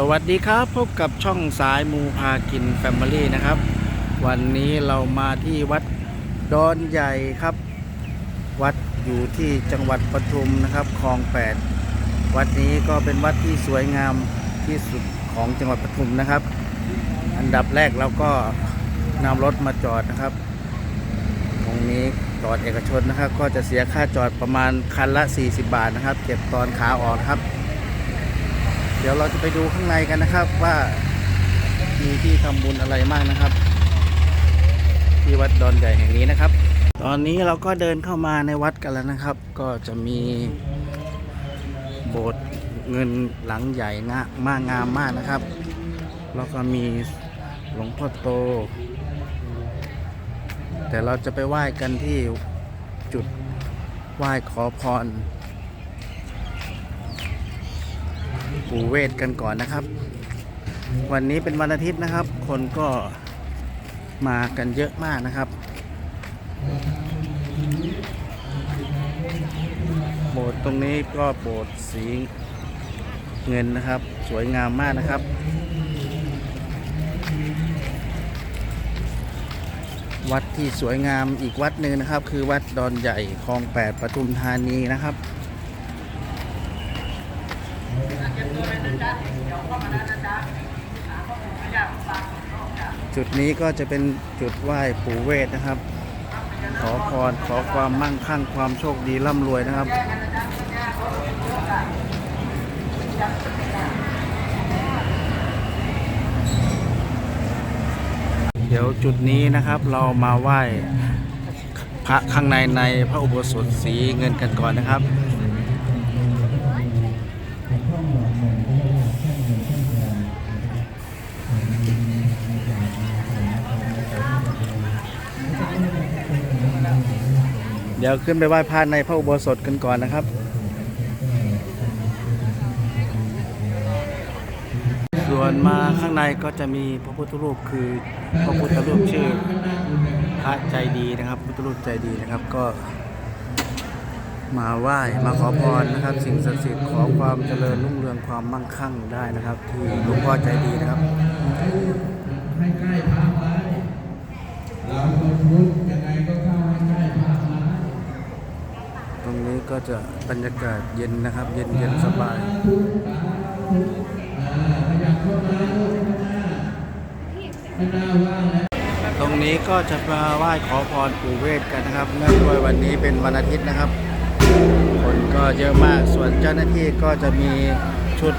สวัสดีครับพบกับช่องสายมูพากินแฟมิลี่นะครับ วันนี้เรามาที่วัดดอนใหญ่ครับ วัดอยู่ที่จังหวัดปทุมนะครับคลองแปดวัดนี้ก็เป็นวัดที่สวยงามที่สุดของจังหวัดปทุมนะครับ อันดับแรกเราก็นำรถมาจอดนะครับ ตรงนี้จอดเอกชนนะครับ ก็จะเสียค่าจอดประมาณคันละ 40 บาทนะครับ เก็บตอนขาออกครับ ดี๋ยวเราจะไปดูข้างในกันนะครับว่ามีที่ทำบุญอะไรมากนะครับ ที่วัดดอนใหญ่แห่งนี้นะครับ ตอนนี้เราก็เดินเข้ามาในวัดกันแล้วนะครับ ก็จะมีโบสถ์เงินหลังใหญ่งะมากงามมากนะครับ แล้วก็มีหลวงพ่อโต แต่เราจะไปไหว้กันที่จุดไหว้ขอพร ปูเวทกันก่อนนะครับ วันนี้เป็นวันอาทิตย์นะครับ คนก็มากันเยอะมากนะครับ โบสถ์ตรงนี้ก็โบสถ์สีเงินนะครับ สวยงามมากนะครับวัดที่สวยงามอีกวัดหนึ่งนะครับ คือวัดดอนใหญ่คลองแปดปทุมธานีนะครับ จุดนี้ก็จะเป็นจุดไหว้ปู่เวทนะครับ ขอพรขอความมั่งคั่งความโชคดีร่ำรวยนะครับ เดี๋ยวจุดนี้นะครับเรามาไหว้พระข้างในในพระอุโบสถสีเงินกันก่อนนะครับ เดี๋ยวขึ้นไปไหว้พระในพระอุโบสถกันก่อนนะครับ ส่วนมาข้างในก็จะมีพระพุทธรูปคือพระพุทธรูปชื่อพระใจดีนะครับพุทธรูปใจดีนะครับก็ มาไหว้มาขอพรนะครับ สิ่งศักดิ์สิทธิ์ขอความเจริญรุ่งเรืองความมั่งคั่งได้นะครับ ที่หลวงพ่อใจดีนะครับให้ใกล้พระไว้เราคนพุทธยังไงก็เข้าให้ใกล้พระไว้ ตรงนี้ ก็จะบรรยากาศเย็นนะครับ เย็นเย็นสบายอ่าขยับเข้ามาลูกข้างหน้าข้างหน้าว่างแล้วตรงนี้ก็จะมาไหว้ขอพรปู่เวทกันนะครับเนื่องด้วยวันนี้เป็นวันอาทิตย์นะครับ คนก็เยอะมากส่วนเจ้าหน้าที่ก็จะมีชุด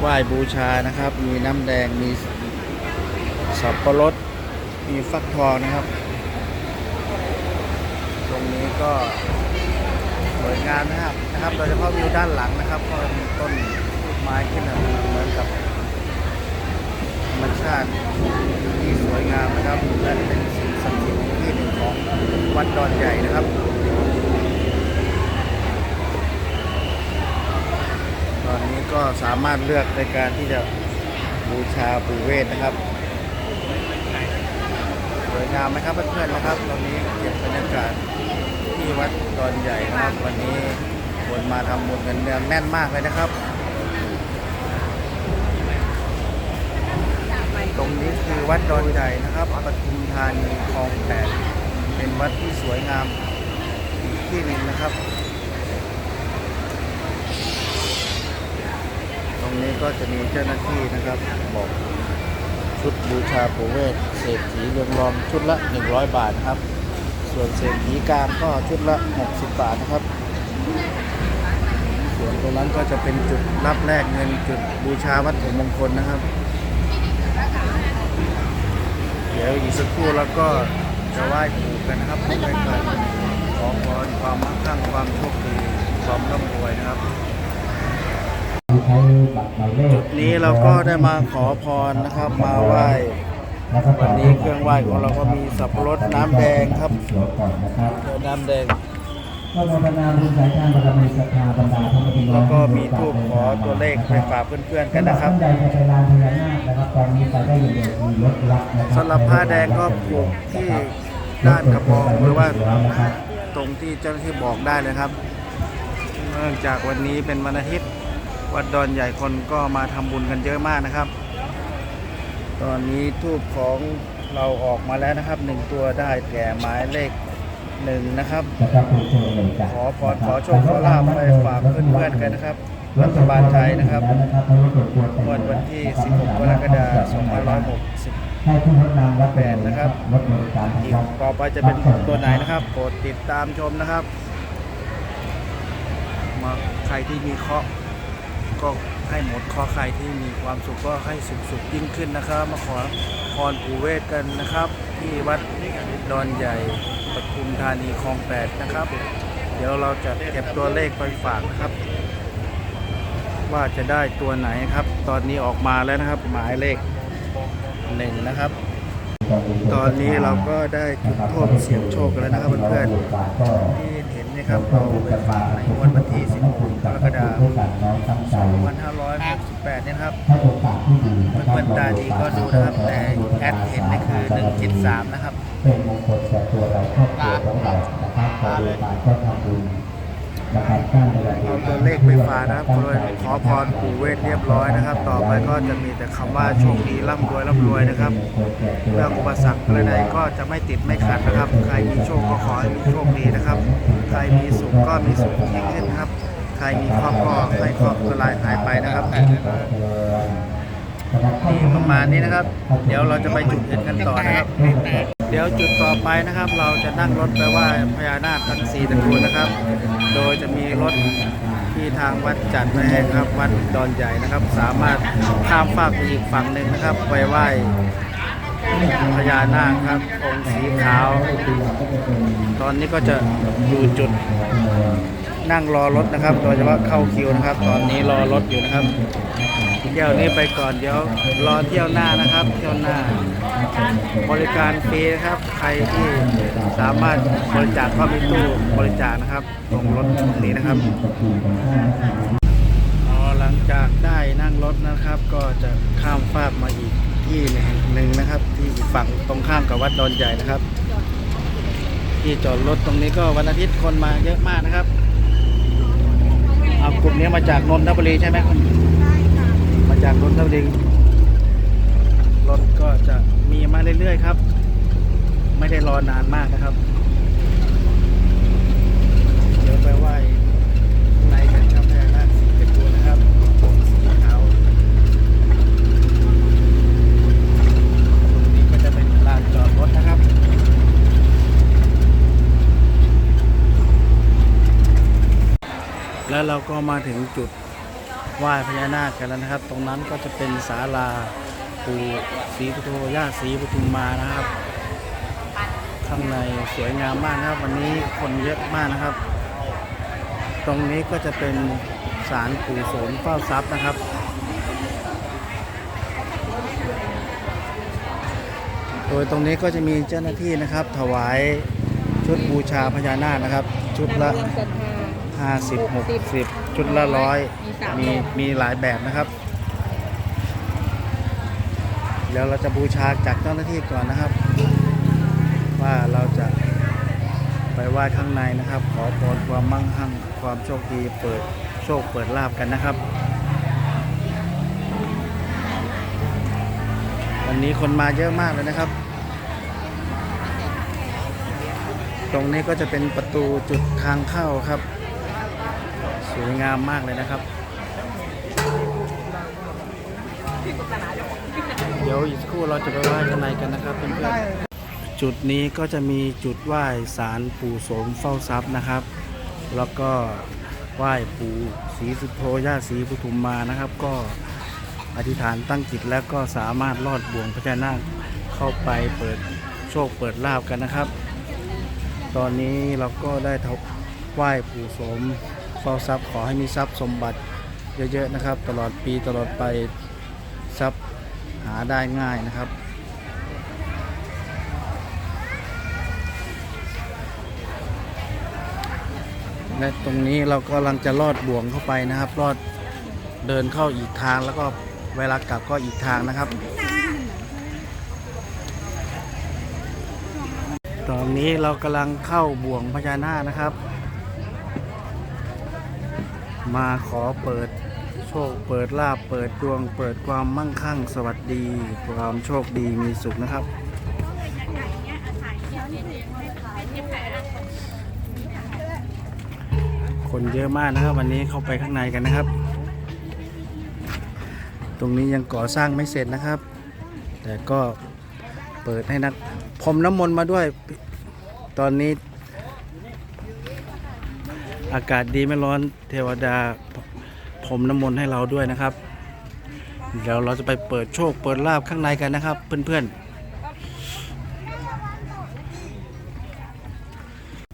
ไหว้บูชานะครับ มีน้ำแดงมีสับปะรดมีฟักทองนะครับ ตรงนี้ก็ส วยงามนะครับนะครับ โดยเฉพาะวิวด้านหลังนะครับก็มีต้นไม้ขึ้นมาเหมือนกับธรรมชาติที่สวยงามนะครับและเป็นสิ่งศักดิ์สิทธิ์ที่หนึ่งของวัดดอนใหญ่นะครับตอนนี้ก็สามารถเลือกในการที่จะบูชาปู่เวทนะครับสวยงามไหมครับเพื่อนๆนะครับตอนนี้เก็บบรรยากาศ ที่วัดดอนใหญ่นะครับ วันนี้คนมาทำบุญกันเนืองแน่นมากเลยนะครับ ตรงนี้คือวัดดอนใหญ่นะครับปทุมธานีคลองแปดเป็นวัดที่สวยงามอีกที่หนึ่งนะครับ ตรงนี้ก็จะมีเจ้าหน้าที่นะครับบอกชุดบูชาปูเวทเศรษฐีเรืองรองชุดละ 100 บาทครับ ส่วนเศรษฐีกลางก็ชุดละ 60 บาทนะครับ ส่วนตรงนั้นก็จะเป็นจุดรับแลกเงินจุดบูชาวัตถุมงคลนะครับ เดี๋ยวอีกสักครู่แล้วก็จะไหว้ปู่กันนะครับเพื่อเป็นการขอพรความมั่งคั่งความโชคดีความร่ำรวยนะครับใช้บัตรหมายเลขจุดนี้เราก็ได้มาขอพรนะครับมาไหว้ วันนี้เครื่องไหว้ของเราก็มีสับปะรดน้ำแดงครับเขียวก่อนนะครับเจอน้ำแดงก็ภาวนาบุญสายทานบารมีศรัทธาบรรดาพระพุทธแล้วก็มีทูบขอตัวเลขไปฝากเพื่อนๆกันนะครับท่านใดจะไปลานพญานาคนะครับตอนนี้ไปได้อย่างเดียวคือรถรับนะครัสำหรับผ้าแดงก็ปลูกที่ด้านกระบอกหรือว่าตรงที่เจ้าหน้าที่บอกได้เลยครับ เนื่องจากวันนี้เป็นวันอาทิตย์ วัดดอนใหญ่คนก็มาทำบุญกันเยอะมากนะครับ ตอนนี้ทูบของเราออกมาแล้วนะครับหนึ่งตัวได้แก่หมายเลขหนึ่งนะครับนะครับคุณเชิญเลยจ้ะขอพรขอโชคขอลาภไปฝากเพื่อนๆกันนะครับ รัฐบาลไทยนะครับงวดวันที่ 16 กรกฎาคม 2560ให้ผู้งดนามรับแปดนะครับรถบริการอีกต่อไปจะเป็นตัวไหนนะครับโปรดติดตามชมนะครับ มาใครที่มีเคราะห์ ก็ให้หมดเคราะห์ใครที่มีความสุขก็ให้สุขสุขยิ่งขึ้นนะครับ มาขอพรปู่เวทกันนะครับ ที่วัดดอนใหญ่ปทุมธานีคลองแปดนะครับ เดี๋ยวเราจะเก็บตัวเลขไปฝากนะครับ ว่าจะได้ตัวไหนครับ ตอนนี้ออกมาแล้วนะครับ หมายเลขหนึ่งนะครับตอนนี้เราก็ได้จุดทูบเสียงโชคแล้วนะครับเพื่อนๆที่ นนะครับเราไปฝากในงวดวันที่16กรกฎาคม2568เนี่ยนะครับให้โอกาสที่ดีะครับเพื่อนๆตาดีก็ดูนะครับแต่แอดเห็นนี่คือ 173 นะครับ เป็นมงคลแก่ตัวเราครอบครัวของเรานะครับขอโอกาสก็ทำบุญ นะครับสร้าเอาตัวเลขไปฝานะครับขอพรปู่เวทเรียบร้อยนะครับ ต่อไปก็จะมีแต่คำว่าโชคดีร่ำรวยร่ำรวยนะครับเรื่องอุปสรรคอะไรใดก็จะไม่ติดไม่ขัดนะครับ ใครมีโชคก็ขอให้มีโชคดีนะครับ ใครมีสุขก็มีสุขยิ่งขึ้นครับ ใครมีคราะห์ก็ให้คราะห์ละลายหายไปนะครับนี่ประมาณนี้นะครับ เดี๋ยวเราจะไปจุดอื่นกันต่อนะครับ เดี๋ยวจุดต่อไปนะครับ เราจะนั่งรถไปไหว้พญานาคทั้งสี่ตระกูลนะครับ โดยจะมีรถที่ทางวัดจัดไว้ให้ครับวัดดอนใหญ่นะครับ สามารถข้ามฟากไปอีกฝั่งหนึ่งนะครับ ไปไหว้พญานาคครับองค์สีขาว ตอนนี้ก็จะอยู่จุดนั่งรอรถนะครับ โดยเฉพาะเข้าคิวนะครับ ตอนนี้รอรถอยู่นะครับ ที่ยวนี้ไปก่อนเดี๋ยวรอเที่ยวหน้านะครับ เที่ยวหน้า บริการฟรีนะครับ ใครที่สามารถบริจาคก็มีตู้บริจาคนะครับตรงรถตรงนี้นะครับพอหลังจากได้นั่งรถนะครับ ก็จะข้ามฟากมาอีกที่หนึ่งนะครับ ที่ฝั่งตรงข้ามกับวัดดอนใหญ่นะครับ ที่จอดรถตรงนี้ก็วันอาทิตย์คนมาเยอะมากนะครับเอากลุ่มนี้มาจากนนทบุรีใช่ไหมครับ มาจากนนทบุรีรถก็จะมีมาเรื่อยๆครับ ไม่ได้รอนานมากนะครับ เดี๋ยวไปไหว้ในกันครับแพรนาสีเป็นตัวนะครับสีขาวตรงนี้ก็จะเป็นลานจอดรถนะครับแล้วเราก็มาถึงจุด ไหว้พญานาคกันแล้วนะครับ ตรงนั้นก็จะเป็นศาลาปู่ศรีพุทโธย่าศรีปทุมมานะครับ ข้างในสวยงามมากนะครับ วันนี้คนเยอะมากนะครับ ตรงนี้ก็จะเป็นศาลปู่โสมเฝ้าทรัพย์นะครับโดยตรงนี้ก็จะมีเจ้าหน้าที่นะครับ ถวายชุดบูชาพญานาคนะครับ ชุดละ รวมศรัทธา50 60ชุดละร้อยมีมีหลายแบบนะครับเดี๋ยวเราจะบูชาจากเจ้าหน้าที่ก่อนนะครับ ว่าเราจะไปไหว้ข้างในนะครับ ขอพรความมั่งคั่งความโชคดีเปิดโชคเปิดลาบกันนะครับ วันนี้คนมาเยอะมากเลยนะครับ ตรงนี้ก็จะเป็นประตูจุดทางเข้าครับส วยงามมากเลยนะครับ เดี๋ยวอีกสักครู่เราจะไปไหว้ข้างในกันนะครับเพื่อนๆจุดนี้ก็จะมีจุดไหว้ศาลปู่โสมเฝ้าทรัพย์นะครับ แล้วก็ไหว้ปู่ศรีสุโธย่าศรีปทุมมานะครับ ก็อธิษฐานตั้งจิตแล้วก็สามารถลอดบ่วงพญานาคเข้าไปเปิดโชคเปิดลาบกันนะครับ ตอนนี้เราก็ได้ไหว้ปู่โสม ฝ้าทรัพย์ขอให้มีทรัพย์สมบัติเยอะๆนะครับ ตลอดปีตลอดไปทรัพย์หาได้ง่ายนะครับและตรงนี้เรากำลังจะลอดบ่วงเข้าไปนะครับ ลอดเดินเข้าอีกทางแล้วก็เวลากลับก็อีกทางนะครับ ตอนนี้เรากำลังเข้าบ่วงพญานาคนะครับ มาขอเปิดโชคเปิดลาบเปิดดวง เปิดความมั่งคั่งสวัสดี ความโชคดีมีสุขนะครับ คนเยอะมากนะครับ วันนี้เข้าไปข้างในกันนะครับ ตรงนี้ยังก่อสร้างไม่เสร็จนะครับ แต่ก็เปิดให้นักพรมน้ำมนต์มาด้วย ตอนนี้ อากาศดีไม่ร้อนเทวดาพรมน้ำมนต์ให้เราด้วยนะครับ เดี๋ยวเราจะไปเปิดโชค เปิดลาบข้างในกันนะครับ เพื่อนๆ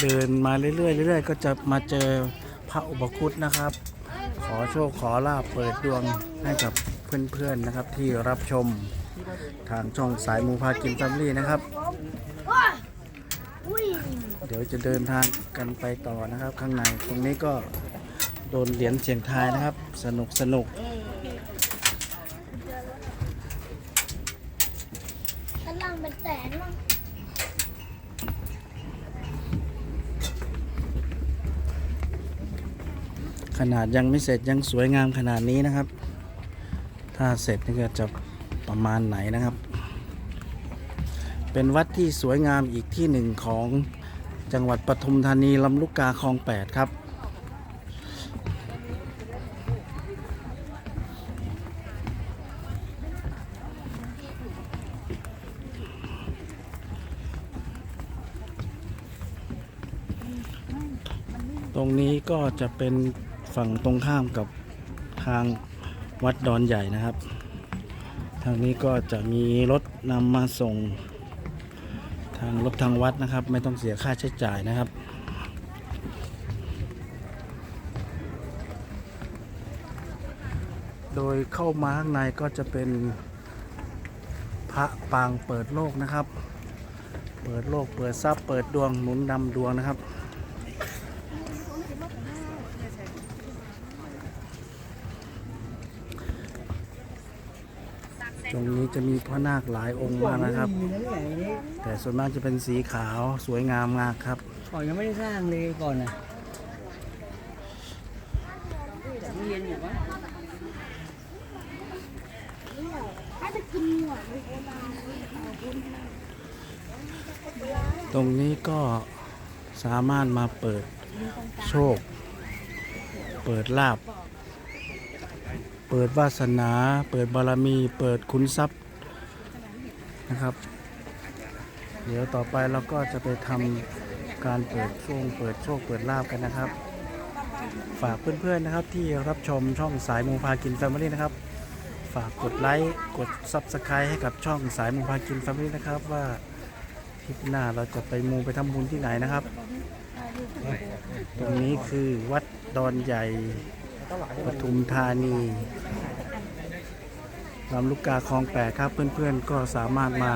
เดินมาเรื่อยๆเรื่อยๆก็จะมาเจอพระอุปคุตนะครับ ขอโชคขอลาบเปิดดวงให้กับเพื่อนๆนะครับที่รับชมทางช่องสายมูพากินซัมลี่นะครับ เดี๋ยวจะเดินทางกันไปต่อนะครับ ข้างในตรงนี้ก็โดนเหรียญเสียงทายนะครับ สนุกสนุกชั้นล่างเป็นแสนมั้งขนาดยังไม่เสร็จยังสวยงามขนาดนี้นะครับ ถ้าเสร็จนี่ก็จะประมาณไหนนะครับ เป็นวัดที่สวยงามอีกที่หนึ่งของ จังหวัดปทุมธานีลำลูกกาคลอง 8 ครับ ตรงนี้ก็จะเป็นฝั่งตรงข้ามกับทางวัดดอนใหญ่นะครับ ทางนี้ก็จะมีรถนำมาส่ง ทางรถทางวัดนะครับ ไม่ต้องเสียค่าใช้จ่ายนะครับโดยเข้ามาข้างในก็จะเป็นพระปางเปิดโลกนะครับ เปิดโลกเปิดทรัพย์เปิดดวงหนุนนำดวงนะครับ ตรงนี้จะมีพระนาคหลายองค์มากนะครับ แต่ส่วนมากจะเป็นสีขาวสวยงามมากครับก่อนยังไม่ได้สร้างเลยก่อนนะเรียนอยู่วะถ้าจะกินหัวเลยตรงนี้ก็สามารถมาเปิดโชค เปิดลาบเปิดวาสนา เปิดบารมี เปิดขุนทรัพย์นะครับ เดี๋ยวต่อไปเราก็จะไปทำการเปิดช่วงเปิดโชคเปิดลาบกันนะครับ ฝากเพื่อนๆนะครับที่รับชมช่องสายมูพากินแฟมิลี่นะครับ ฝากกดไลค์กด Subscribe ให้กับช่องสายมูพากินแฟมิลี่นะครับว่าทริปหน้าเราจะไปมูไปทำบุญที่ไหนนะครับ ตรงนี้คือวัดดอนใหญ่ ปทุมธานีลำลูกกาคลองแปดครับเพื่อนๆก็สามารถมา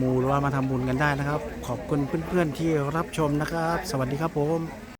มูหรือว่ามาทำบุญกันได้นะครับ ขอบคุณเพื่อนๆที่รับชมนะครับ สวัสดีครับผม